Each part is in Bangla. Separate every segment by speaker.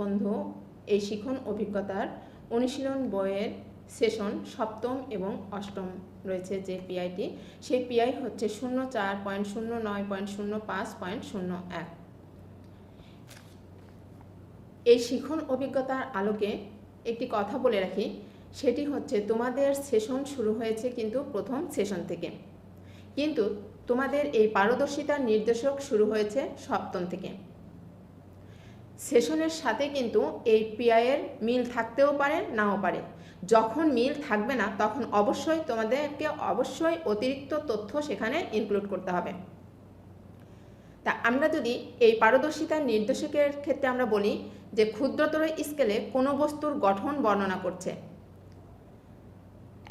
Speaker 1: বন্ধু, এই শিখন অভিজ্ঞতার অনুশীলন বইয়ের সেশন সপ্তম এবং অষ্টম রয়েছে যে পিআইটি। সেই পিআই হচ্ছে শূন্য চার পয়েন্ট শূন্য নয় পয়েন্ট শূন্য পাঁচ পয়েন্ট শূন্য এক। এই শিখন অভিজ্ঞতার আলোকে একটি কথা বলে রাখি, সেটি হচ্ছে তোমাদের সেশন শুরু হয়েছে কিন্তু প্রথম সেশন থেকে। কিন্তু তোমাদের এই পারদর্শিতার নির্দেশক শুরু হয়েছে সপ্তম থেকে। সেশনের সাথে কিন্তু এই পিআইয়ের মিল থাকতেও পারে, নাও পারে। যখন মিল থাকবে না, তখন অবশ্যই তোমাদেরকে অবশ্যই অতিরিক্ত তথ্য সেখানে ইনক্লুড করতে হবে। তা আমরা যদি এই পারদর্শিতার নির্দেশকের ক্ষেত্রে আমরা বলি যে ক্ষুদ্রতর স্কেলে কোনো বস্তুর গঠন বর্ণনা করছে।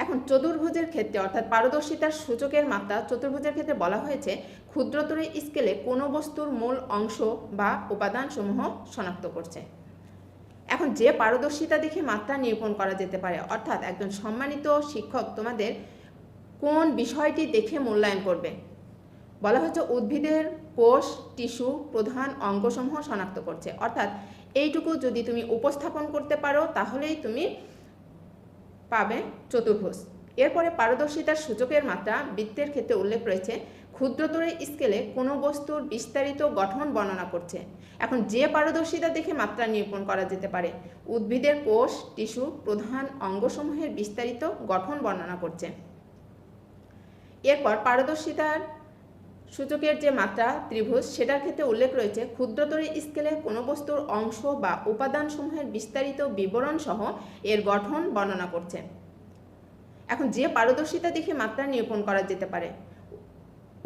Speaker 1: এখন চতুর্ভুজের ক্ষেত্রে অর্থাৎ পারদর্শিতার সূচকের মাত্রা চতুর্ভুজের ক্ষেত্রে বলা হয়েছে ক্ষুদ্রতর স্কেলে কোনো বস্তুর মূল অংশ বা উপাদানসমূহ শনাক্ত করছে। এখন যে পারদর্শিতা দেখে মাত্রা নিরূপণ করা যেতে পারে, অর্থাৎ একজন সম্মানিত শিক্ষক তোমাদের কোন বিষয়টি দেখে মূল্যায়ন করবে? বলা হচ্ছে উদ্ভিদের কোষ, টিস্যু প্রধান অঙ্গসমূহ শনাক্ত করছে। অর্থাৎ এইটুকু যদি তুমি উপস্থাপন করতে পারো, তাহলেই তুমি পাবে চতুর্ভুজ। এরপরে পারদর্শিতার সূচকের মাত্রা বৃত্তের ক্ষেত্রে উল্লেখ রয়েছে। ক্ষুদ্রতর স্কেলে কোনো বস্তুর বিস্তারিত গঠন বর্ণনা করছে। এখন যে পারদর্শিতা দেখে মাত্রা নিরূপণ করা যেতে পারে, উদ্ভিদের কোষ, টিস্যু প্রধান অঙ্গসমূহের বিস্তারিত গঠন বর্ণনা করছে। এরপর পারদর্শিতার সূচকের যে মাত্রা ত্রিভুজ, সেটার ক্ষেত্রে উল্লেখ রয়েছে, ক্ষুদ্রতর স্কেলে কোনো বস্তুর অংশ বা উপাদানসমূহের বিস্তারিত বিবরণ সহ এর গঠন বর্ণনা করছে। এখন যে পারদর্শিতা দেখে মাত্রা নিরূপণ করা যেতে পারে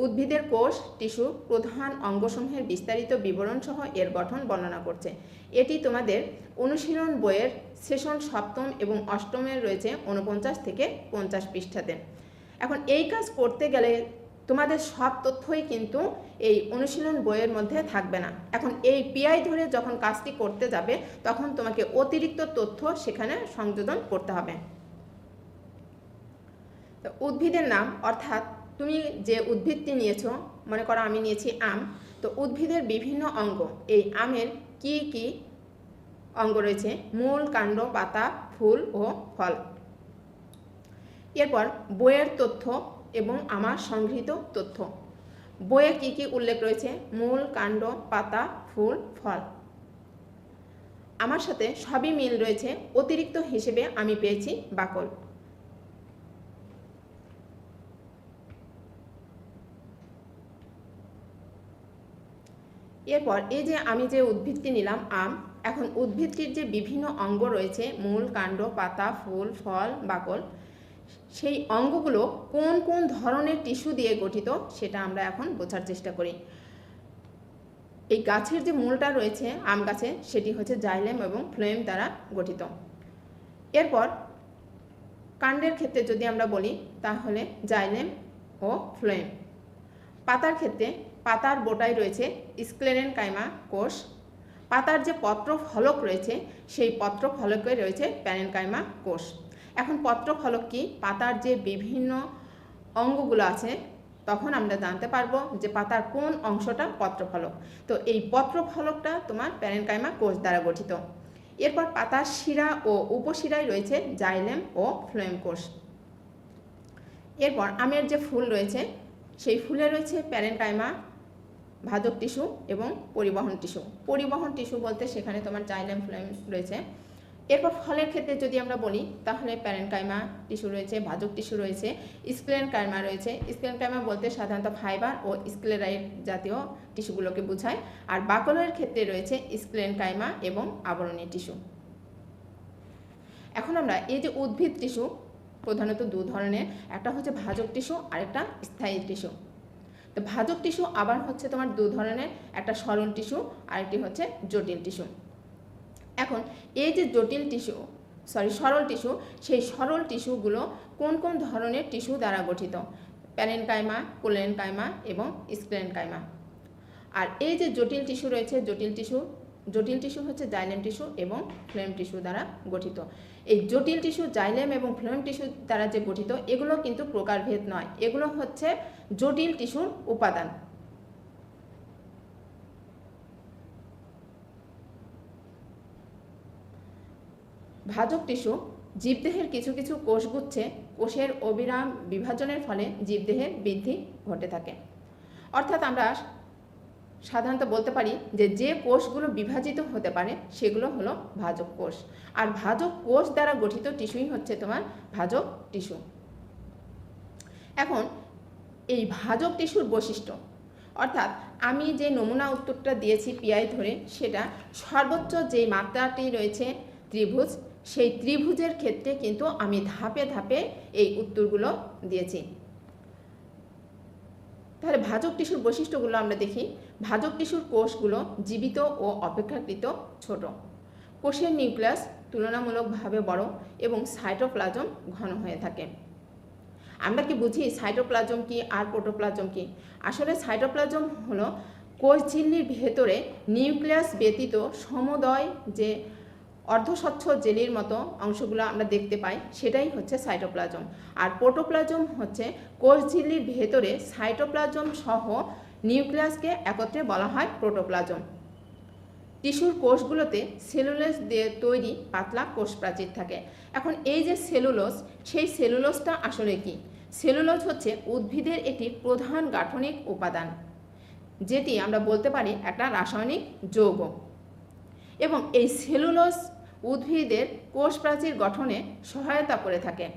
Speaker 1: উদ্ভিদের কোষ, টিস্যু প্রধান অঙ্গসমূহের বিস্তারিত বিবরণ সহ এর গঠন বর্ণনা করছে। এটি তোমাদের অনুশীলন বইয়ের সেশন সপ্তম এবং অষ্টমের রয়েছে উনপঞ্চাশ থেকে পঞ্চাশ পৃষ্ঠাতে। এখন এই কাজ করতে গেলে তোমাদের সব তথ্যই কিন্তু এই অনুশীলন বইয়ের মধ্যে থাকবে না। এখন এই পিআই ধরে যখন কাজটি করতে যাবে, তখন তোমাকে অতিরিক্ত তথ্য সেখানে সংযোজন করতে হবে। উদ্ভিদের নাম, অর্থাৎ তুমি যে উদ্ভিদটি নিয়েছো, মনে করো আমি নিয়েছি আম, তো উদ্ভিদের বিভিন্ন অঙ্গ, এই আমের কি কি অঙ্গ রয়েছে? মূল কাণ্ড, পাতা, ফুল ও ফল। এরপর বইয়ের তথ্য এবং আমার সংগৃহীত তথ্য। বইয়ে কি কি উল্লেখ রয়েছে? মূল কাণ্ড, পাতা, ফুল, ফল। আমার সাথে সবই মিল রয়েছে। অতিরিক্ত হিসেবে আমি পেয়েছি বাকল। এরপর এই যে আমি যে উদ্ভিদটি নিলাম, আম, এখন উদ্ভিদটির যে বিভিন্ন অঙ্গ রয়েছে, মূল, কাণ্ড, পাতা, ফুল, ফল, বাকল, সেই অঙ্গগুলো কোন কোন ধরনের টিস্যু দিয়ে গঠিত সেটা আমরা এখন বোঝার চেষ্টা করি। এই গাছের যে মূলটা রয়েছে, আম গাছে, সেটি হচ্ছে জাইলেম এবং ফ্লোয়েম দ্বারা গঠিত। এরপর কাণ্ডের ক্ষেত্রে যদি আমরা বলি, তাহলে জাইলেম ও ফ্লোয়েম পাতার ক্ষেত্রে পাতার বোটায় রয়েছে স্ক্লেরেন কাইমা কোষ। পাতার যে পত্র ফলক রয়েছে, সেই পত্র ফলকে রয়েছে প্যারেনকাইমা কোষ। এখন পত্র ফলক কি? পাতার যে বিভিন্ন অঙ্গগুলো আছে, তখন আমরা জানতে পারব যে পাতার কোন অংশটা পত্রফলক। তো এই পত্রফলকটা তোমার প্যারেনকাইমা কোষ দ্বারা গঠিত। এরপর পাতার শিরা ও উপশিরায় রয়েছে জাইলেম ও ফ্লোয়েম কোষ। এরপর আমের যে ফুল রয়েছে, সেই ফুলে রয়েছে প্যারেনকাইমা ভাজক টিস্যু এবং পরিবহন টিস্যু। পরিবহন টিস্যু বলতে সেখানে তোমার জাইলেম ফ্লোয়েম রয়েছে। এরপর ফলের ক্ষেত্রে যদি আমরা বলি, তাহলে প্যারেনকাইমা টিস্যু রয়েছে ভাজক টিস্যু রয়েছে স্ক্লেন কাইমা রয়েছে। স্ক্লেন কাইমা বলতে সাধারণত ফাইবার ও স্ক্লেরাইড জাতীয় টিস্যুগুলোকে বোঝায়। আর বাকলের ক্ষেত্রে রয়েছে স্ক্লেন কাইমা এবং আবরণী টিস্যু। এখন আমরা এই যে উদ্ভিদ টিস্যু, প্রধানত দু ধরনের, একটা হচ্ছে ভাজক টিস্যু আর একটা স্থায়ী টিস্যু। তো ভাজক টিস্যু আবার হচ্ছে তোমার দু ধরনের, একটা সরল টিস্যু, আরেকটি হচ্ছে জটিল টিস্যু। এখন এই যে জটিল টিস্যু সরি সরল টিস্যু, সেই সরল টিস্যুগুলো কোন কোন ধরনের টিস্যু দ্বারা গঠিত? প্যারেনকাইমা, কোলেনকাইমা এবং স্ক্লেনকাইমা আর এই যে জটিল টিস্যু রয়েছে, জটিল টিস্যু জটিল টিস্যু হচ্ছে জাইলেম টিস্যু এবং ফ্লেম টিস্যু দ্বারা গঠিত। এই জটিল টিস্যু, জাইলেম এবং ফ্লেম টিস্যু দ্বারা যে গঠিত, এগুলো কিন্তু প্রকারভেদ নয়। এগুলো হচ্ছে জটিল টিস্যুর উপাদান। ভাজক টিস্যু, জীবদেহের কিছু কিছু কোষগুচ্ছে কোষের অবিরাম বিভাজনের ফলে জীবদেহের বৃদ্ধি ঘটে থাকে। অর্থাৎ আমরা সাধারণত বলতে পারি যে যে কোষগুলো বিভাজিত হতে পারে সেগুলো হলো ভাজক কোষ। আর ভাজক কোষ দ্বারা গঠিত টিস্যুই হচ্ছে তোমার ভাজক টিস্যু। এখন এই ভাজক টিস্যুর বৈশিষ্ট্য, অর্থাৎ আমি যে নমুনা উত্তরটা দিয়েছি পিআই ধরে সেটা সর্বোচ্চ যে মাত্রাটি রয়েছে ত্রিভুজ, সেই ত্রিভুজের ক্ষেত্রে কিন্তু আমি ধাপে ধাপে এই উত্তরগুলো দিয়েছি। তাহলে ভাজক টিস্যুর বৈশিষ্ট্যগুলো আমরা দেখি। ভাজক টিস্যুর কোষগুলো জীবিত ও অপেক্ষাকৃত ছোট। কোষের নিউক্লিয়াস তুলনামূলকভাবে বড় এবং সাইটোপ্লাজম ঘন হয়ে থাকে। আমরা কি বুঝি সাইটোপ্লাজম কি আর প্রোটোপ্লাজম কি? আসলে সাইটোপ্লাজম হলো কোষ ঝিল্লির ভেতরে নিউক্লিয়াস ব্যতীত সমুদয় যে অর্ধস্বচ্ছ জেলির মতো অংশগুলো আমরা দেখতে পাই, সেটাই হচ্ছে সাইটোপ্লাজম। আর প্রোটোপ্লাজম হচ্ছে কোষ ঝিল্লির ভেতরে সাইটোপ্লাজম সহ নিউক্লিয়াসকে একত্রে বলা হয় প্রোটোপ্লাজম। টিস্যুর কোষগুলোতে সেলুলোজ দিয়ে তৈরি পাতলা কোষ প্রাচীর থাকে। এখন এই যে সেলুলোজ, সেই সেলুলোজটা আসলে কি? সেলুলোজ হচ্ছে উদ্ভিদের একটি প্রধান গাঠনিক উপাদান, যেটি আমরা বলতে পারি একটা রাসায়নিক যৌগ। এবং এই সেলুলোজ উদ্ভিদের কোষ প্রাচীর গঠনে সহায়তা করে থাকে।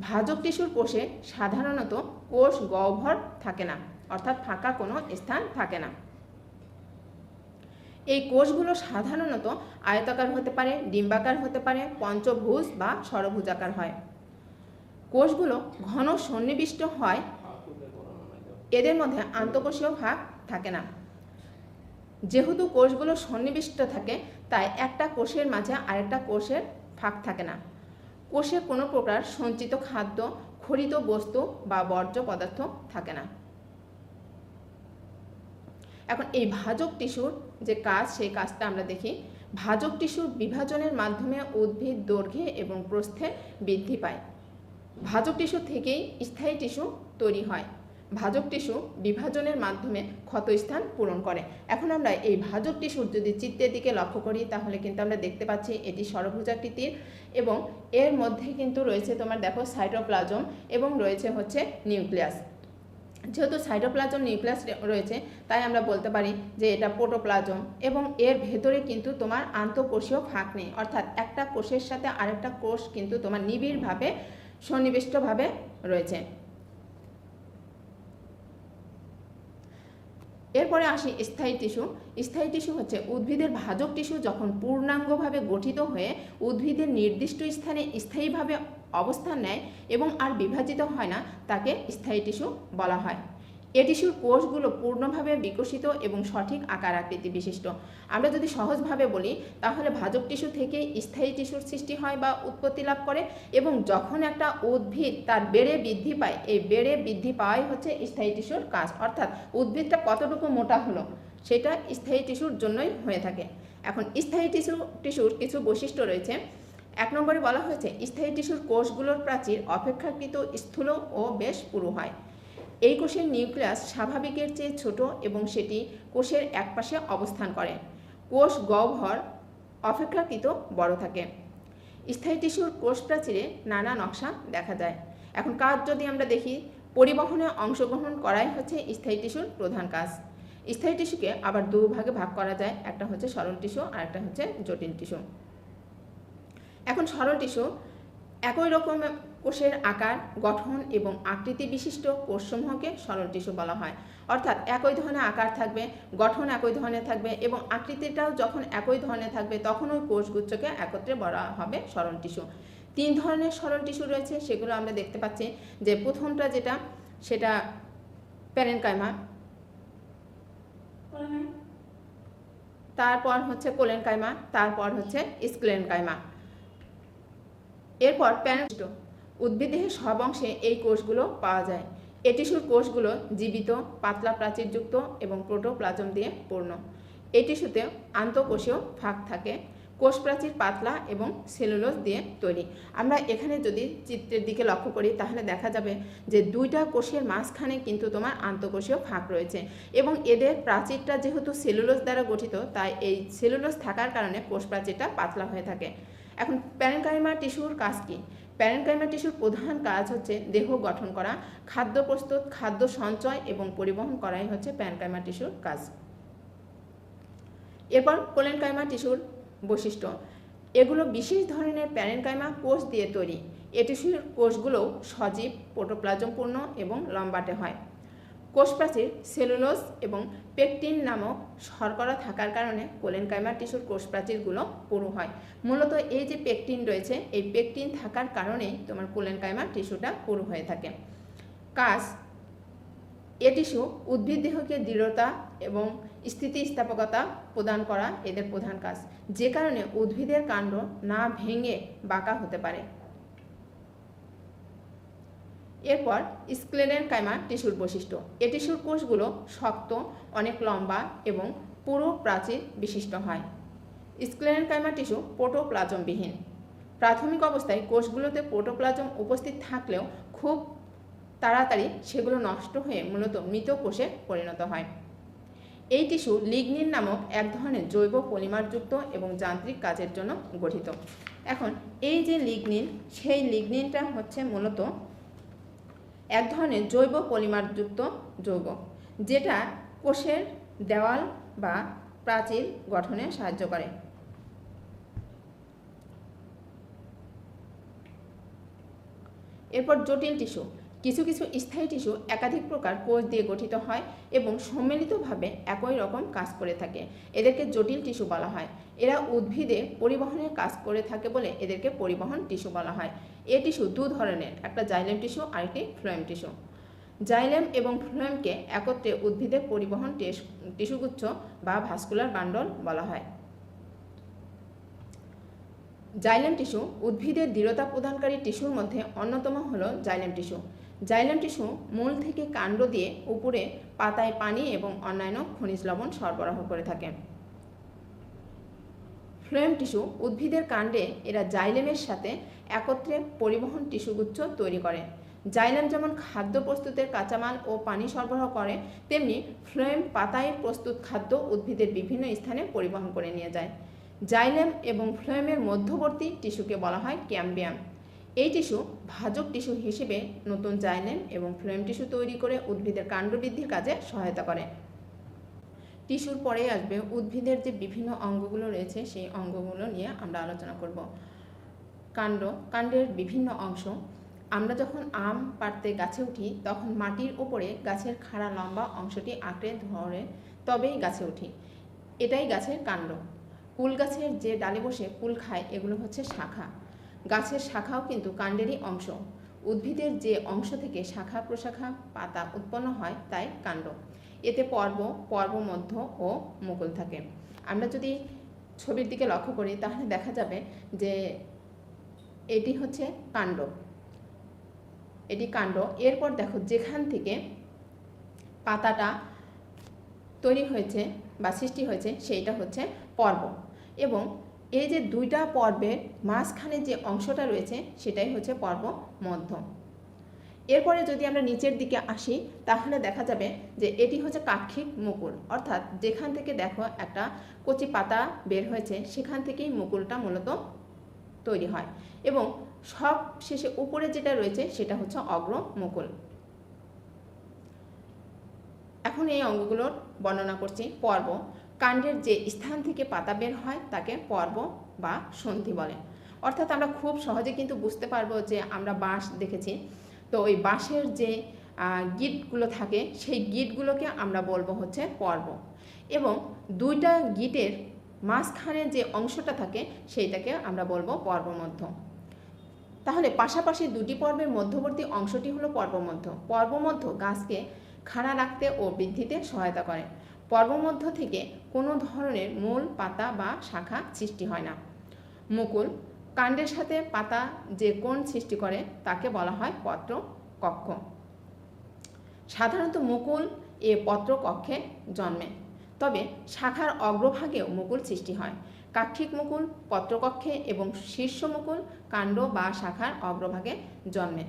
Speaker 1: ভাজক টিস্যুর কোষে সাধারণত কোষ গহ্বর থাকে না। অর্থাৎ ফাঁকা কোনো স্থান থাকে না। এই কোষগুলো সাধারণত আয়তাকার হতে পারে, ডিম্বাকার হতে পারে, পঞ্চভুজ বা ষড়ভুজাকার হয়। কোষগুলো ঘন সন্নিবিষ্ট হয়, এদের মধ্যে আন্তঃকোষীয় ভাগ থাকে না। যেহেতু কোষগুলো সন্নিবিষ্ট থাকে, তাই একটা কোষের মাঝে আরেকটা কোষের ফাঁক থাকে না। কোষে কোনো প্রকার সঞ্চিত খাদ্য, খরিত বস্তু বা বর্জ্য পদার্থ থাকে না। এখন এই ভাজক টিস্যুর যে কাজ, সেই কাজটা আমরা দেখি। ভাজক টিস্যুর বিভাজনের মাধ্যমে উদ্ভিদ দৈর্ঘ্যে এবং প্রস্থে বৃদ্ধি পায়। ভাজক টিস্যু থেকেই স্থায়ী টিস্যু তৈরি হয়। ভাজক টিস্যু বিভাজনের মাধ্যমে ক্ষতস্থান পূরণ করে। এখন আমরা এই ভাজক টিস্যুর যদি চিত্রের দিকে লক্ষ্য করি, তাহলে কিন্তু আমরা দেখতে পাচ্ছি এটি সরভুজাকৃতির এবং এর মধ্যে কিন্তু রয়েছে তোমার দেখো সাইটোপ্লাজম এবং রয়েছে হচ্ছে নিউক্লিয়াস। যেহেতু সাইটোপ্লাজম নিউক্লিয়াস রয়েছে, তাই আমরা বলতে পারি যে এটা পোটোপ্লাজম এবং এর ভেতরে কিন্তু তোমার আন্তঃকোষীয় ফাঁক নেই। অর্থাৎ একটা কোষের সাথে আরেকটা কোষ কিন্তু তোমার নিবিড়ভাবে, সন্নিবিষ্টভাবে রয়েছে। এরপরে আসি স্থায়ী টিস্যু। স্থায়ী টিস্যু হচ্ছে উদ্ভিদের ভাজক টিস্যু যখন পূর্ণাঙ্গভাবে গঠিত হয়ে উদ্ভিদের নির্দিষ্ট স্থানে স্থায়ীভাবে অবস্থান নেয় এবং আর বিভাজিত হয় না তাকে স্থায়ী টিস্যু বলা হয়। এ টিস্যুর কোষগুলো পূর্ণভাবে বিকশিত এবং সঠিক আকার আকৃতি বিশিষ্ট। আমরা যদি সহজভাবে বলি, তাহলে ভাজক টিস্যু থেকে স্থায়ী টিস্যুর সৃষ্টি হয় বা উৎপত্তি লাভ করে এবং যখন একটা উদ্ভিদ তার বেড়ে বৃদ্ধি পায়, এই বেড়ে বৃদ্ধি পাওয়াই হচ্ছে স্থায়ী টিস্যুর কাজ। অর্থাৎ উদ্ভিদটা কতটুকু মোটা হলো, সেটা স্থায়ী টিস্যুর জন্যই হয়ে থাকে। এখন স্থায়ী টিস্যু, টিস্যুর কিছু বৈশিষ্ট্য রয়েছে। এক নম্বরে বলা হয়েছে, স্থায়ী টিস্যুর কোষগুলোর প্রাচীর অপেক্ষাকৃত স্থূল ও বেশ পুরু হয়। এই কোষের নিউক্লিয়াস স্বাভাবিকের চেয়ে ছোট এবং সেটি কোষের একপাশে অবস্থান করে। কোষ গহ্বর অপেক্ষাকৃত বড় থাকে। স্থায়ী টিস্যুর কোষ প্রাচীরে নানা নকশা দেখা যায়। এখন কাজ যদি আমরা দেখি, পরিবহনে অংশগ্রহণ করাই হচ্ছে স্থায়ী টিস্যুর প্রধান কাজ। স্থায়ী টিস্যুকে আবার দু ভাগে ভাগ করা যায়, একটা হচ্ছে সরল টিস্যু আর একটা হচ্ছে জটিল টিস্যু। এখন সরল টিস্যু একই রকম কোষের আকার গঠন এবং আকৃতি বিশিষ্ট কোষসমূহকে সরল টিস্যু বলা হয়। অর্থাৎ একই ধরনের আকার থাকবে গঠন একই ধরনের থাকবে এবং আকৃতিটাও যখন একই ধরনের থাকবে তখন ওই কোষগুচ্ছকে একত্রে বলা হবে সরল টিস্যু। তিন ধরনের সরল টিস্যু রয়েছে সেগুলো আমরা দেখতে পাচ্ছি। যে প্রথমটা যেটা সেটা প্যারেনকাইমা। তারপর হচ্ছে কোলেনকাইমা তারপর হচ্ছে স্ক্লেনকাইমা। এরপর প্যানেষ্ট উদ্ভিদদেহের সব অংশে এই কোষগুলো পাওয়া যায়। এ টিস্যুর কোষগুলো জীবিত, পাতলা প্রাচীরযুক্ত এবং প্রোটোপ্লাজম দিয়ে পূর্ণ। এই টিস্যুতে আন্তঃকোষীয় ফাঁক থাকে। কোষ প্রাচীর পাতলা এবং সেলুলোজ দিয়ে তৈরি। আমরা এখানে যদি চিত্রের দিকে লক্ষ্য করি, তাহলে দেখা যাবে যে দুইটা কোষের মাঝখানে কিন্তু তোমার আন্তঃকোষীয় ফাঁক রয়েছে এবং এদের প্রাচীরটা যেহেতু সেলুলোজ দ্বারা গঠিত, তাই এই সেলুলোজ থাকার কারণে কোষ প্রাচীরটা পাতলা হয়ে থাকে। এখন প্যারেনকাইমা টিস্যুর কাজ কী? প্যারেনকাইমা টিস্যুর প্রধান কাজ হচ্ছে দেহ গঠন করা, খাদ্য প্রস্তুত, খাদ্য সঞ্চয় এবং পরিবহন করাই হচ্ছে প্যারেনকাইমা টিস্যুর কাজ। এরপর কোলেনকাইমা টিস্যুর বৈশিষ্ট্য। এগুলো বিশেষ ধরনের প্যারেনকাইমা কোষ দিয়ে তৈরি। এ টিস্যুর কোষগুলোও সজীব, প্রোটোপ্লাজমপূর্ণ এবং লম্বাটে হয়। কোষ প্রাচীর সেলুলোজ এবং পেকটিন নামক শর্করা থাকার কারণে কোলেনকাইমা টিস্যুর কোষ প্রাচীরগুলো পুরু হয়। মূলত এই যে পেকটিন রয়েছে, এই পেকটিন থাকার কারণেই তোমার কোলেনকাইমা টিস্যুটা পুরু হয়ে থাকে। কাজ, এ টিস্যু উদ্ভিদ দেহকে দৃঢ়তা এবং স্থিতিস্থাপকতা প্রদান করা এদের প্রধান কাজ। যে কারণে উদ্ভিদের কাণ্ড না ভেঙে বাঁকা হতে পারে। এরপর স্ক্লেরেন কাইমা টিস্যুর বৈশিষ্ট্য। এ টিস্যুর কোষগুলো শক্ত, অনেক লম্বা এবং পুরো প্রাচীর বিশিষ্ট হয়। স্ক্লেরেন কাইমা টিস্যু প্রোটোপ্লাজমবিহীন। প্রাথমিক অবস্থায় কোষগুলোতে প্রোটোপ্লাজম উপস্থিত থাকলেও খুব তাড়াতাড়ি সেগুলো নষ্ট হয়ে মূলত মৃত কোষে পরিণত হয়। এই টিস্যু লিগনিন নামক এক ধরনের জৈব পলিমারযুক্ত এবং যান্ত্রিক কাজের জন্য গঠিত। এখন এই যে লিগনিন, সেই লিগনিনটা হচ্ছে মূলত এক ধরনের জৈব পলিমারযুক্ত যৌগ, যেটা কোষের দেওয়াল বা প্রাচীর গঠনে সাহায্য করে। এরপর জটিল টিস্যু, কিছু কিছু স্থায়ী টিস্যু একাধিক প্রকার কোষ দিয়ে গঠিত হয় এবং সম্মিলিতভাবে একই রকম কাজ করে থাকে। এদেরকে জটিল টিস্যু বলা হয়। এরা উদ্ভিদে পরিবহনের কাজ করে থাকে বলে এদেরকে পরিবহন টিস্যু বলা হয়। এ টিস্যু দু ধরনের, একটা জাইলেম টিস্যু আর একটি ফ্লোয়েম টিস্যু। জাইলেম এবং ফ্লোয়েমকে একত্রে উদ্ভিদের পরিবহন টিস্যুগুচ্ছ বা ভাস্কুলার বান্ডল বলা হয়। জাইলেম টিস্যু উদ্ভিদের দৃঢ়তা প্রদানকারী টিস্যুর মধ্যে অন্যতম হল জাইলেম টিস্যু। জাইলেম টিস্যু মূল থেকে কাণ্ড দিয়ে উপরে পাতায় পানি এবং অন্যান্য খনিজ লবণ সরবরাহ করে থাকে। ফ্লোয়েম টিস্যু উদ্ভিদের কাণ্ডে এরা জাইলেমের সাথে একত্রে পরিবহন টিস্যুগুচ্ছ তৈরি করে। জাইলেম যেমন খাদ্য প্রস্তুতের কাঁচামাল ও পানি সরবরাহ করে, তেমনি ফ্লোয়েম পাতায় প্রস্তুত খাদ্য উদ্ভিদের বিভিন্ন স্থানে পরিবহন করে নিয়ে যায়। জাইলেম এবং ফ্লোয়েমের মধ্যবর্তী টিস্যুকে বলা হয় ক্যাম্বিয়াম। এই টিস্যু ভাজক টিস্যু হিসেবে নতুন জাইলেম এবং ফ্লোয়েম টিস্যু তৈরি করে উদ্ভিদের কাণ্ড বৃদ্ধির কাজে সহায়তা করে। টিস্যুর পরেই আসবে। উদ্ভিদের যে বিভিন্ন অঙ্গগুলো রয়েছে, সেই অঙ্গগুলো নিয়ে আমরা আলোচনা করব। কাণ্ড, কাণ্ডের বিভিন্ন অংশ। আমরা যখন আম পাড়তে গাছে উঠি, তখন মাটির উপরে গাছের খাড়া লম্বা অংশটি আঁকড়ে ধরে তবেই গাছে উঠি। এটাই গাছের কাণ্ড। কুল গাছের যে ডালে বসে কুল খায়, এগুলো হচ্ছে শাখা। গাছের শাখাও কিন্তু কাণ্ডেরই অংশ। উদ্ভিদের যে অংশ থেকে শাখা, প্রশাখা, পাতা উৎপন্ন হয়, তাই কাণ্ড। এতে পর্ব পর্বমধ্য ও মুকুল থাকে। আমরা যদি ছবির দিকে লক্ষ্য করি, তাহলে দেখা যাবে যে এটি হচ্ছে কাণ্ড। এটি কাণ্ড। এরপর দেখো, যেখান থেকে পাতাটা তৈরি হয়েছে বা সৃষ্টি হয়েছে, সেইটা হচ্ছে পর্ব। এবং এই যে দুইটা পর্বের মাঝখানে যে অংশটা রয়েছে, সেটাই হচ্ছে পর্ব মধ্য। এরপরে যদি আমরা নিচের দিকে আসি, তাহলে দেখা যাবে যে এটি হচ্ছে কাক্ষিক মুকুল। অর্থাৎ যেখান থেকে দেখো একটা কচি পাতা বের হয়েছে, সেখান থেকেই মুকুলটা মূলত তৈরি হয়। এবং সব শেষে উপরে যেটা রয়েছে, সেটা হচ্ছে অগ্র মুকুল। এখন এই অঙ্গগুলোর বর্ণনা করছি। পর্ব। কাণ্ডের যে স্থান থেকে পাতা বের হয়, তাকে পর্ব বা সন্ধি বলে। অর্থাৎ আমরা খুব সহজে কিন্তু বুঝতে পারব যে আমরা বাঁশ দেখেছি। তো ওই বাঁশের যে গিটগুলো থাকে, সেই গিটগুলোকে আমরা বলব হচ্ছে পর্ব। এবং দুইটা গিটের মাঝখানে যে অংশটা থাকে, সেইটাকে আমরা বলব পর্বমধ্য। তাহলে পাশাপাশি দুটি পর্বের মধ্যবর্তী অংশটি হলো পর্বমধ্য। পর্বমধ্য গাছকে খাড়া রাখতে ও বৃদ্ধিতে সহায়তা করে। পর্বমধ্য থেকে কোনো ধরনের মূল পাতা বা শাখা সৃষ্টি হয় না। মুকুল কাণ্ডের সাথে পাতা যে কোণ সৃষ্টি করে, তাকে বলা হয় পত্র কক্ষ সাধারণত মুকুল এ পত্র কক্ষে জন্মে, তবে শাখার অগ্রভাগেও মুকুল সৃষ্টি হয়। কাক্ষিক মুকুল পত্রকক্ষে এবং শীর্ষ মুকুল কাণ্ড বা শাখার অগ্রভাগে জন্মে।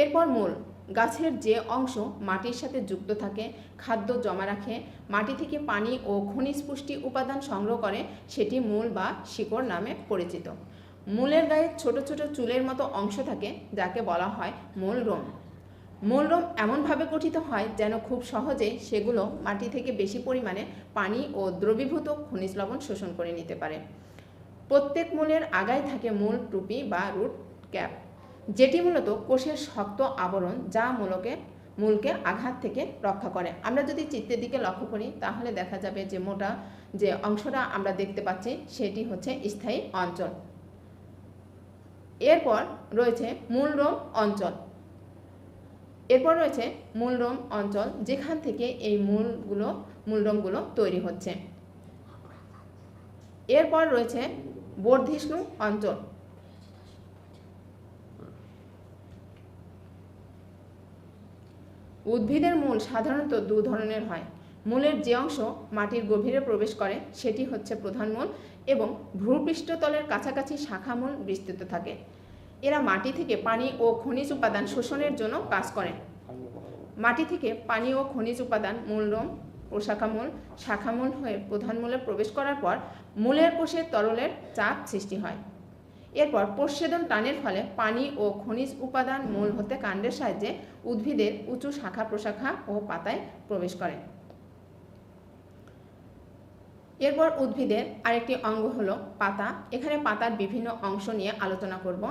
Speaker 1: এরপর মূল গাছের যে অংশ মাটির সাথে যুক্ত থাকে, খাদ্য জমা রাখে, মাটি থেকে পানি ও খনিজ পুষ্টি উপাদান সংগ্রহ করে, সেটি মূল বা শিকড় নামে পরিচিত। মূলের গায়ে ছোট ছোট চুলের মতো অংশ থাকে, যাকে বলা হয় মূল রোম মূলরোম এমনভাবে গঠিত হয় যেন খুব সহজেই সেগুলো মাটি থেকে বেশি পরিমাণে পানি ও দ্রবীভূত খনিজ লবণ শোষণ করে নিতে পারে। প্রত্যেক মূলের আগায় থাকে মূল টুপি বা রুট ক্যাপ। যেটি মূলত কোষের শক্ত আবরণ যা মূলকে মূলকে আঘাত থেকে রক্ষা করে। আমরা যদি চিত্রের দিকে লক্ষ্য করি, তাহলে দেখা যাবে যে মোটা যে অংশটা আমরা দেখতে পাচ্ছি, সেটি হচ্ছে স্থায়ী অঞ্চল। এরপর রয়েছে মূলরোম অঞ্চল। এরপর রয়েছে মূলরোম অঞ্চল, যেখান থেকে এই মূলগুলো, মূলরোমগুলো তৈরি হচ্ছে। এরপর রয়েছে বর্ধিষ্ণু অঞ্চল। উদ্ভিদের মূল সাধারণত দু ধরনের হয়। মূলের যে অংশ মাটির গভীরে প্রবেশ করে, সেটি হচ্ছে প্রধান মূল এবং ভূপৃষ্ঠতলের কাছাকাছি শাখা মূল বিস্তৃত থাকে। এরা মাটি থেকে পানি ও খনিজ উপাদান শোষণের জন্য কাজ করে। মাটি থেকে পানি ও খনিজ উপাদান মূলরোম প্রশাখামূল শাখামূল হয়ে প্রধান মূলে প্রবেশ করার পর মূলের কোষে তরলের চাপ সৃষ্টি হয়। এরপর প্রচ্ছেদন টানের ফলে পানি ও খনিজ উপাদান মূল হতে কাণ্ডের সাহায্যে উদ্ভিদের উঁচু শাখা প্রশাখা ও পাতায় প্রবেশ করে। এরপর উদ্ভিদের আরেকটি অঙ্গ হলো পাতা। এখানে পাতার বিভিন্ন অংশ নিয়ে আলোচনা করব।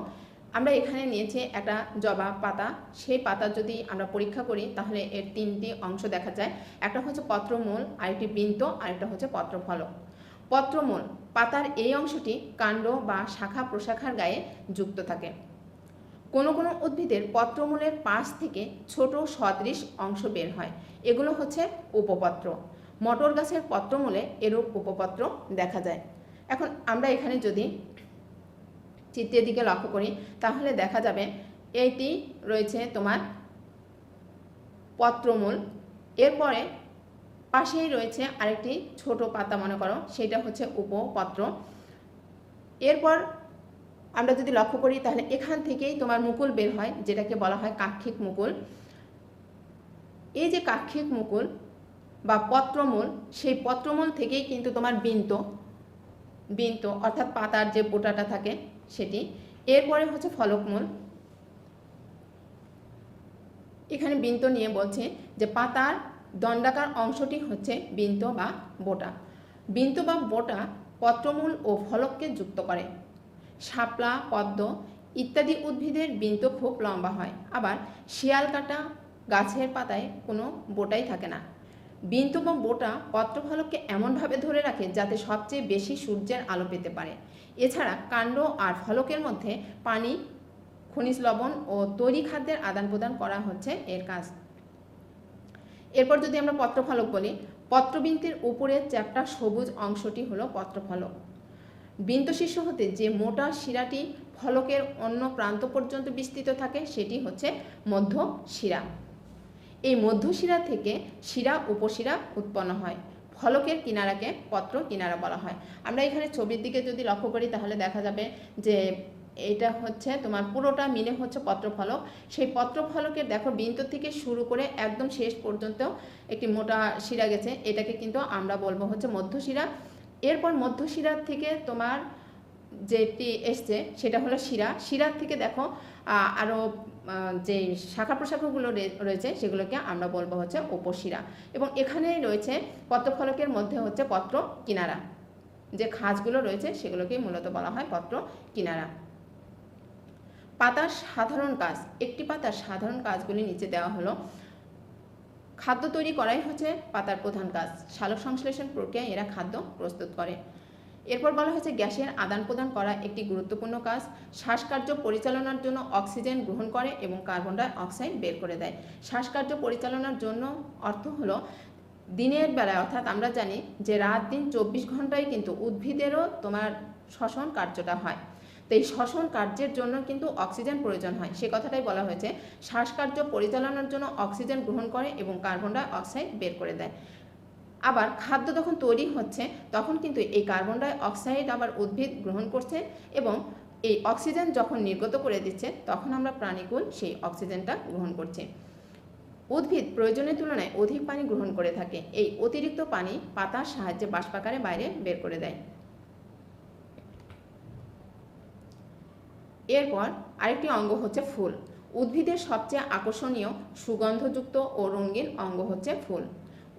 Speaker 1: আমরা এখানে নিয়েছি একটা জবা পাতা। সেই পাতা যদি আমরা পরীক্ষা করি, তাহলে এর তিনটি অংশ দেখা যায়। একটা হচ্ছে পত্রমূল, আরেকটি বৃন্ত, আরেকটা হচ্ছে পত্রফলক। পত্রমূল পাতার এই অংশটি কাণ্ড বা শাখা প্রশাখার গায়ে যুক্ত থাকে। কোনো কোনো উদ্ভিদের পত্রমূলের পাশ থেকে ছোট সদৃশ অংশ বের হয়। এগুলো হচ্ছে উপপত্র। মটর গাছের পত্রমূলে এরূপ উপপত্র দেখা যায়। এখন আমরা এখানে যদি চিত্রের দিকে লক্ষ্য করি, তাহলে দেখা যাবে এইটি রয়েছে তোমার পত্রমূল। এরপরে পাশেই রয়েছে আরেকটি ছোট পাতা, মনে করো। সেটা হচ্ছে উপপত্র। এরপর আমরা যদি লক্ষ্য করি, তাহলে এখান থেকেই তোমার মুকুল বের হয়, যেটাকে বলা হয় কাক্ষিক মুকুল। এই যে কাক্ষিক মুকুল বা পত্রমূল, সেই পত্রমূল থেকেই কিন্তু তোমার বিন্ত বিন্ত অর্থাৎ পাতার যে বোটাটা থাকে সেটি। এরপরে হচ্ছে ফলকমূল। এখানে বিন্ত নিয়ে বলছে যে পাতার দণ্ডাকার অংশটি হচ্ছে বিন্ত বা বোটা। বিন্ত বা বোটা পত্রমূল ও ফলককে যুক্ত করে। শাপলা, পদ্ম ইত্যাদি উদ্ভিদের বিন্ত খুব লম্বা হয়। আবার শিয়াল, কাটা গাছের পাতায় কোনো বোটাই থাকে না। বিন্তু বা বোটা পত্রফলককে এমনভাবে ধরে রাখে যাতে সবচেয়ে বেশি সূর্যের আলো পেতে পারে। এছাড়া কাণ্ড আর ফলকের মধ্যে পানি, খনিজ লবণ ও তৈরি খাদ্যের আদান প্রদান করা হচ্ছে এর কাজ। এরপর যদি আমরা পত্রফলক বলি, পত্রবিন্তের উপরের চ্যাপটা সবুজ অংশটি হলো পত্রফলক। বিন্তশীর্ষ হতে যে মোটা শিরাটি ফলকের অন্য প্রান্ত পর্যন্ত বিস্তৃত থাকে, সেটি হচ্ছে মধ্য শিরা। এই মধ্য শিরা থেকে শিরা উপশিরা উৎপন্ন হয়। ফলকের কিনারাকে পত্র কিনারা বলা হয়। আমরা এখানে ছবির দিকে যদি লক্ষ্য করি, তাহলে দেখা যাবে যে এটা হচ্ছে তোমার পুরোটা মিলে হচ্ছে পত্রফলক। সেই পত্রফলকের দেখো বিন্ত থেকে শুরু করে একদম শেষ পর্যন্ত একটি মোটা শিরা গেছে। এটাকে কিন্তু আমরা বলব হচ্ছে মধ্যশিরা এরপর মধ্যশিরার থেকে তোমার যেটি এসছে সেটা হলো শিরা। শিরার থেকে দেখো আরও যে শাখা প্রশাখাগুলো রয়েছে সেগুলোকে আমরা বলব হচ্ছে উপশিরা। এবং এখানে রয়েছে পত্রফলকের মধ্যে হচ্ছে পত্র কিনারা যে খাঁজগুলো রয়েছে সেগুলোকে মূলত বলা হয় পত্র কিনারা পাতার সাধারণ কাজ, একটি পাতার সাধারণ কাজগুলি নিচে দেওয়া হলো। খাদ্য তৈরি করাই হচ্ছে পাতার প্রধান কাজ। সালোক সংশ্লেষণ প্রক্রিয়ায় এরা খাদ্য প্রস্তুত করে। এরপর বলা হয়েছে গ্যাসের আদান প্রদান করা একটি গুরুত্বপূর্ণ কাজ। শ্বাসকার্য পরিচালনার জন্য অক্সিজেন গ্রহণ করে এবং কার্বন ডাই অক্সাইড বের করে দেয়। শ্বাসকার্য পরিচালনার জন্য অর্থ হলো দিনের বেলায় অর্থাৎ আমরা জানি যে রাত দিন চব্বিশ ঘন্টায় কিন্তু উদ্ভিদেরও তোমার শ্বসন কার্যটা হয়। তো এই শ্বসন কার্যের জন্য কিন্তু অক্সিজেন প্রয়োজন হয়। সে কথাটাই বলা হয়েছে, শ্বাসকার্য পরিচালনার জন্য অক্সিজেন গ্রহণ করে এবং কার্বন ডাই অক্সাইড বের করে দেয়। আবার খাদ্য যখন তৈরি হচ্ছে, তখন কিন্তু এই কার্বন ডাই অক্সাইড আবার উদ্ভিদ গ্রহণ করছে এবং এই অক্সিজেন যখন নির্গত করে দিচ্ছে, তখন আমরা প্রাণীকুল সেই অক্সিজেনটা গ্রহণ করছি। উদ্ভিদ প্রয়োজনের তুলনায় অধিক পানি গ্রহণ করে থাকে। এই অতিরিক্ত পানি পাতার সাহায্যে বাষ্পাকারে বাইরে বের করে দেয়। এরপর আরেকটি অঙ্গ হচ্ছে ফুল। উদ্ভিদের সবচেয়ে আকর্ষণীয় সুগন্ধযুক্ত ও রঙিন অঙ্গ হচ্ছে ফুল।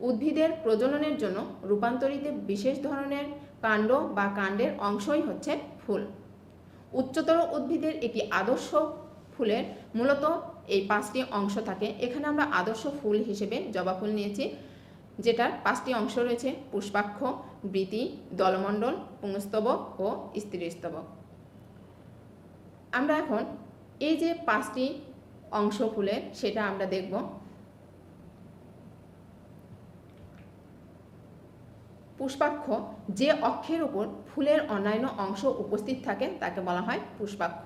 Speaker 1: উদ্ভিদের প্রজননের জন্য রূপান্তরিত বিশেষ ধরনের কাণ্ড বা কাণ্ডের অংশই হচ্ছে ফুল। উচ্চতর উদ্ভিদের একটি আদর্শ ফুলের মূলত এই পাঁচটি অংশ থাকে। এখানে আমরা আদর্শ ফুল হিসেবে জবা ফুল নিয়েছি, যেটার পাঁচটি অংশ রয়েছে পুষ্পাক্ষ, বৃতি, দলমণ্ডল, পুংস্তবক ও স্ত্রীস্তবক আমরা এখন এই যে পাঁচটি অংশ ফুলের সেটা আমরা দেখব। পুষ্পাক্ষ যে অক্ষের উপর ফুলের অন্যান্য অংশ উপস্থিত থাকে তাকে বলা হয় পুষ্পাক্ষ।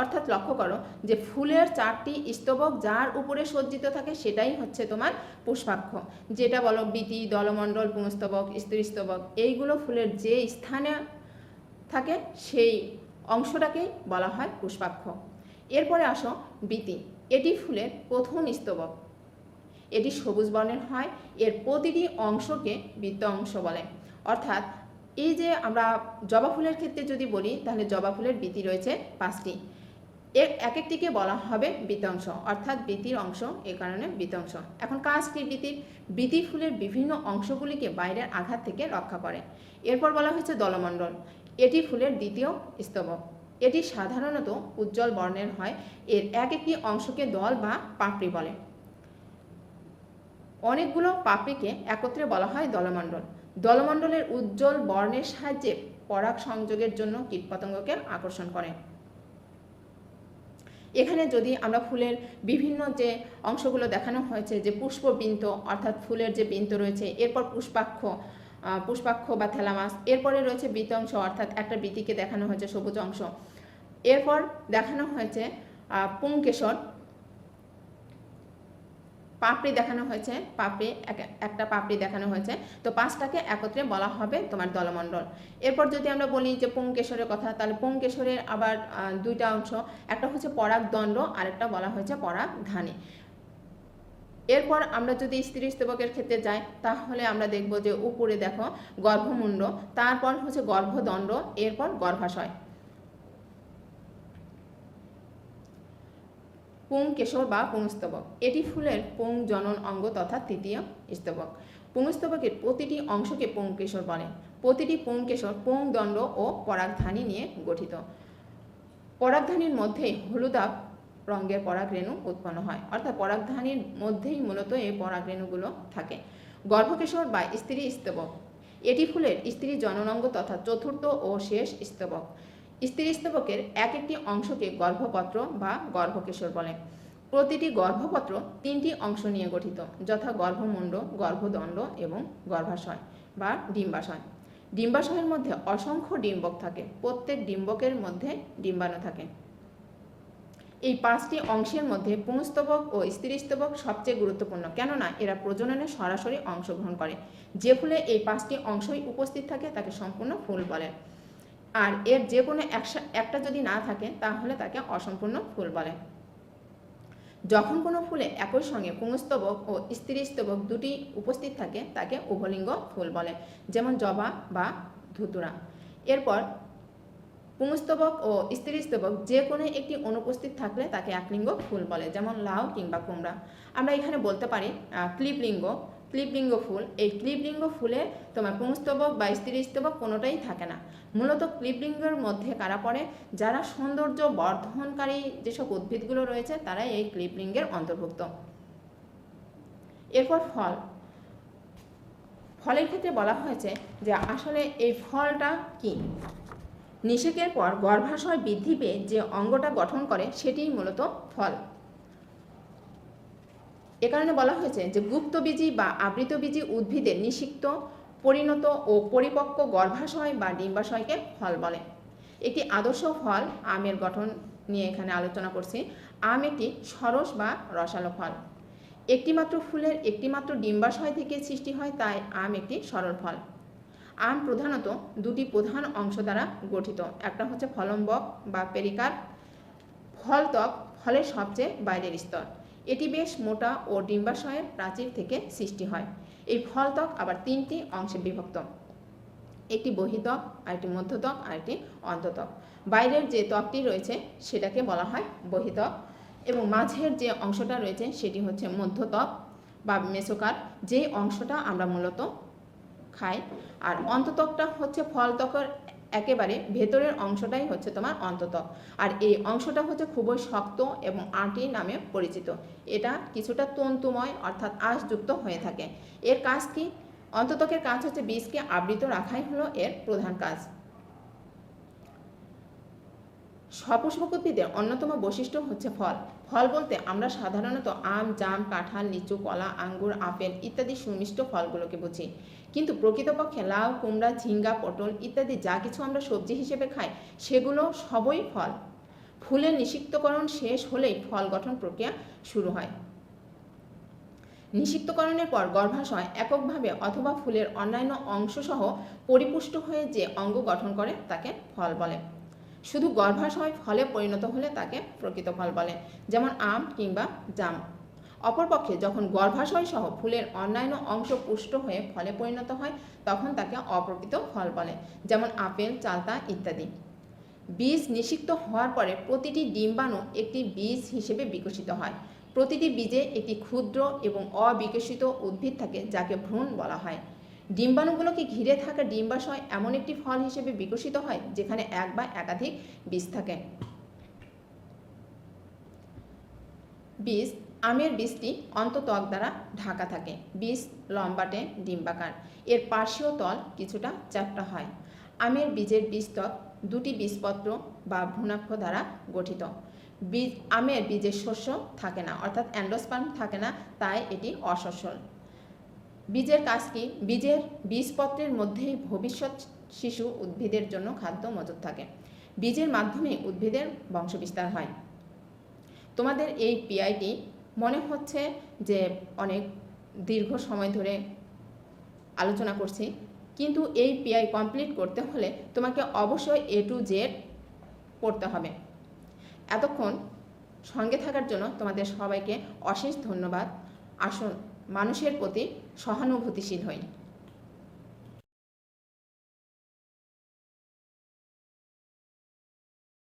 Speaker 1: অর্থাৎ লক্ষ্য করো যে ফুলের চারটি স্তবক যার উপরে সজ্জিত থাকে সেটাই হচ্ছে তোমার পুষ্পাক্ষ। যেটা বলো বীতি, দলমণ্ডল পুংস্তবক স্ত্রীস্তবক, এইগুলো ফুলের যে স্থানে থাকে সেই অংশটাকেই বলা হয় পুষ্পাক্ষ। এরপরে আসো বীতি। এটি ফুলের প্রথম স্তবক। এটি সবুজ বর্ণের হয়, এর প্রতিটি অংশকে বৃত্ত অংশ বলে। অর্থাৎ এই যে আমরা জবা ফুলের ক্ষেত্রে যদি বলি, তাহলে জবা ফুলের বৃতি রয়েছে পাঁচটি। এর এক একটিকে বলা হবে বৃতাংশ অর্থাৎ বৃতির অংশ এ কারণে বৃতাংশ এখন কাজ কি বৃতির বৃতি ফুলের বিভিন্ন অংশগুলিকে বাইরের আঘাত থেকে রক্ষা করে। এরপর বলা হয়েছে দলমণ্ডল। এটি ফুলের দ্বিতীয় স্তবক এটি সাধারণত উজ্জ্বল বর্ণের হয়। এর এক একটি অংশকে দল বা পাপড়ি বলে। অনেকগুলো পাপড়িকে একত্রে বলা হয় দলমণ্ডল। দলমণ্ডলের উজ্জ্বল বর্ণের সাহায্যে পরাগ সংযোগের জন্য কীটপতঙ্গকে আকর্ষণ করে। এখানে যদি আমরা ফুলের বিভিন্ন যে অংশগুলো দেখানো হয়েছে, যে পুষ্পবিন্ত, অর্থাৎ ফুলের যে বৃন্ত রয়েছে, এরপর পুষ্পাক্ষ পুষ্পাক্ষ বা থ্যালামাস। এরপরে রয়েছে বৃতংশ, অর্থাৎ একটা বৃতিকে দেখানো হয়েছে সবুজ অংশ। এরপর দেখানো হয়েছে পুংকেশর। পাপড়ি দেখানো হয়েছে, পাপড়ি একটা পাপড়ি দেখানো হয়েছে। তো পাঁচটাকে একত্রে বলা হবে তোমার দলমণ্ডল। এরপর যদি আমরা বলি যে পুংকেশরের কথা, তাহলে পুংকেশরের আবার দুইটা অংশ। একটা হচ্ছে পরাগ দণ্ড আরেকটা বলা হয়েছে পরাগ ধানী এরপর আমরা যদি স্ত্রী স্তবকের ক্ষেত্রে যাই, তাহলে আমরা দেখব যে উপরে দেখো গর্ভমুণ্ড, তারপর হচ্ছে গর্ভদণ্ড, এরপর গর্ভাশয়। পুং কেশর বা পুংস্তবক, এটি ফুলের পুং জনন অঙ্গ তথা তৃতীয় স্তবক। পুংস্তবকের প্রতিটি অংশকে পুংকেশর বলে। প্রতিটি পুং দণ্ড ও পরাগধানী নিয়ে গঠিত। পরাগধানীর মধ্যে হলুদাব রঙের পরাগরেণু উৎপন্ন হয়। অর্থাৎ পরাগধানীর মধ্যেই মূলত এই পরাগরেণুগুলো থাকে। গর্ভকেশর বা স্ত্রী স্তবক। এটি ফুলের স্ত্রী জননাঙ্গ তথা চতুর্থ ও শেষ স্তবক। স্ত্রী স্তবকের এক একটি অংশকে গর্ভপত্র বা গর্ভকেশর বলে। প্রতিটি গর্ভপত্র তিনটি অংশ নিয়ে গঠিত, যথা গর্ভমুণ্ড, গর্ভদণ্ড এবং গর্ভাশয় বা ডিম্বাশয়। ডিম্বাশয়ের মধ্যে অসংখ্য ডিম্বক থাকে। প্রত্যেক ডিম্বকের মধ্যে ডিম্বাণু থাকে। এই পাঁচটি অংশের মধ্যে পুংস্তবক ও স্ত্রীস্তবক সবচেয়ে গুরুত্বপূর্ণ। কেননা এরা প্রজননে সরাসরি অংশগ্রহণ করে। যে ফুলে এই পাঁচটি অংশই উপস্থিত থাকে, তাকে সম্পূর্ণ ফুল বলে। আর এর যে কোনো একটা যদি না থাকে, তাহলে তাকে অসম্পূর্ণ ফুল বলে। যখন কোনো ফুলে একই সঙ্গে পুংস্তবক ও স্ত্রীস্তবক দুটি উপস্থিত থাকে, তাকে উভলিঙ্গ ফুল বলে, যেমন জবা বা ধুতুরা। এরপর পুংস্তবক ও স্ত্রীস্তবক, যে কোনো একটি অনুপস্থিত থাকলে তাকে একলিঙ্গ ফুল বলে, যেমন লাউ কিংবা কুমড়া। আমরা এখানে বলতে পারি ক্লিপলিঙ্গ। ক্লিপলিঙ্গ ফুল, এই ক্লিপলিঙ্গ ফুলে তোমার পুংস্তবক বা স্ত্রীস্তবক কোনোটাই থাকে না। মূলত ক্লিপলিঙ্গের মধ্যে কারা পড়ে? যারা সৌন্দর্য বর্ধনকারী যেসব উদ্ভিদগুলো রয়েছে, তারাই এই ক্লিপলিঙ্গের অন্তর্ভুক্ত। এরপর ফল। ফলের ক্ষেত্রে বলা হয়েছে যে আসলে এই ফলটা কি? নিষেকের পর গর্ভাশয় বৃদ্ধি পেয়ে যে অঙ্গটা গঠন করে সেটিই মূলত ফল। এ কারণে বলা হয়েছে যে গুপ্তবীজী বা আবৃতবীজী উদ্ভিদের নিষিক্ত, পরিণত ও পরিপক্ক গর্ভাশয় বা ডিম্বাশয়কে ফল বলে। একটি আদর্শ ফল আমের গঠন নিয়ে এখানে আলোচনা করছি। আম একটি সরস বা রসালো ফল। একটিমাত্র ফুলের একটিমাত্র ডিম্বাশয় থেকে সৃষ্টি হয়, তাই আম একটি সরল ফল। আম প্রধানত দুটি প্রধান অংশ দ্বারা গঠিত। একটা হচ্ছে ফলম্বক বা পেরিকার ফলত্বক, ফলের সবচেয়ে বাইরের স্তর। এটি বেশ মোটা ও ডিম্বাশয়ের প্রাচীর থেকে সৃষ্টি হয়। এই ফলত্বক আবার তিনটি অংশে বিভক্ত। একটি বহিত্বক, আরেকটি মধ্যত্বক, আরেকটি অন্তত্বক। বাইরের যে ত্বকটি রয়েছে, সেটাকে বলা হয় বহিত্বক এবং মাঝের যে অংশটা রয়েছে, সেটি হচ্ছে মধ্যত্বক বা মেসোকার। যে অংশটা আমরা মূলত খাই আর অন্তত্বকটা হচ্ছে ফলত্বকের একেবারে ভেতরের অংশটাই হচ্ছে তোমার অন্তত্বক আর এই অংশটা হচ্ছে খুবই শক্ত এবং আঁটি নামে পরিচিত। এটা কিছুটা তন্তুময় অর্থাৎ আঁশযুক্ত হয়ে থাকে। এর কাজ কি? অন্ততকের কাজ হচ্ছে বীজকে আবৃত রাখাই হলো এর প্রধান কাজ। সপুষ্পক উদ্ভিদের অন্যতম বৈশিষ্ট্য হচ্ছে ফল। ফল বলতে আমরা সাধারণত আম, জাম, কাঁঠাল, লিচু, কলা, আঙ্গুর, আপেল ইত্যাদি সুমিষ্ট ফলগুলোকে বুঝি। কিন্তু প্রকৃতপক্ষে লাউ, কুমড়া, ঝিঙ্গা, পটল ইত্যাদি যা কিছু আমরা সবজি হিসেবে খাই, সেগুলো সবই ফল। ফুলের নিষিক্তকরণ শেষ হলেই ফল গঠন প্রক্রিয়া শুরু হয়। নিষিক্তকরণের পর গর্ভাশয় এককভাবে অথবা ফুলের অন্যান্য অংশসহ পরিপুষ্ট হয়ে যে অঙ্গ গঠন করে তাকে ফল বলে। শুধু গর্ভাশয় ফলে পরিণত হলে তাকে প্রকৃত ফল বলে, যেমন আম কিংবা জাম। অপরপক্ষে যখন গর্ভাশয় সহ ফুলের অন্যান্য অংশ পুষ্ট হয়ে ফলে পরিণত হয়, তখন তাকে অপ্রকৃত ফল বলে, যেমন আপেল, চালতা ইত্যাদি। বীজ নিষিক্ত হওয়ার পরে প্রতিটি ডিম্বাণু একটি বীজ হিসেবে বিকশিত হয়। প্রতিটি বীজে একটি ক্ষুদ্র এবং অবিকশিত উদ্ভিদ থাকে, যাকে ভ্রূণ বলা হয়। ডিম্বাণুগুলোকে ঘিরে থাকা ডিম্বাশয় এমন একটি ফল হিসেবে বিকশিত হয়, যেখানে এক বা একাধিক বীজ থাকে। বীজ আমের বীজটি অন্তত্বক দ্বারা ঢাকা থাকে। বীজ লম্বাটে ডিম্বাকার। এর পার্শ্বীয় তল কিছুটা চ্যাপ্টা হয়। আমের বীজের বীজত্বক দুটি বীজপত্র বা ভ্রূণাক্ষ দ্বারা গঠিত। বীজ, আমের বীজের শস্য থাকে না, অর্থাৎ অ্যান্ডোস্পার্ম থাকে না, তাই এটি অসস্যল বীজের কাজ কি? বীজের বীজপত্রের মধ্যেই ভবিষ্যৎ শিশু উদ্ভিদের জন্য খাদ্য মজুদ থাকে। বীজের মাধ্যমে উদ্ভিদের বংশবিস্তার হয়। তোমাদের এই পিআইটি মনে হচ্ছে যে অনেক দীর্ঘ সময় ধরে আলোচনা করছি, কিন্তু এই পিআই কমপ্লিট করতে হলে তোমাকে অবশ্যই এ টু জেড পড়তে হবে। এতক্ষণ সঙ্গে থাকার জন্য তোমাদের সবাইকে অশেষ ধন্যবাদ। আসুন, মানুষের প্রতি সহানুভূতিশীল হই।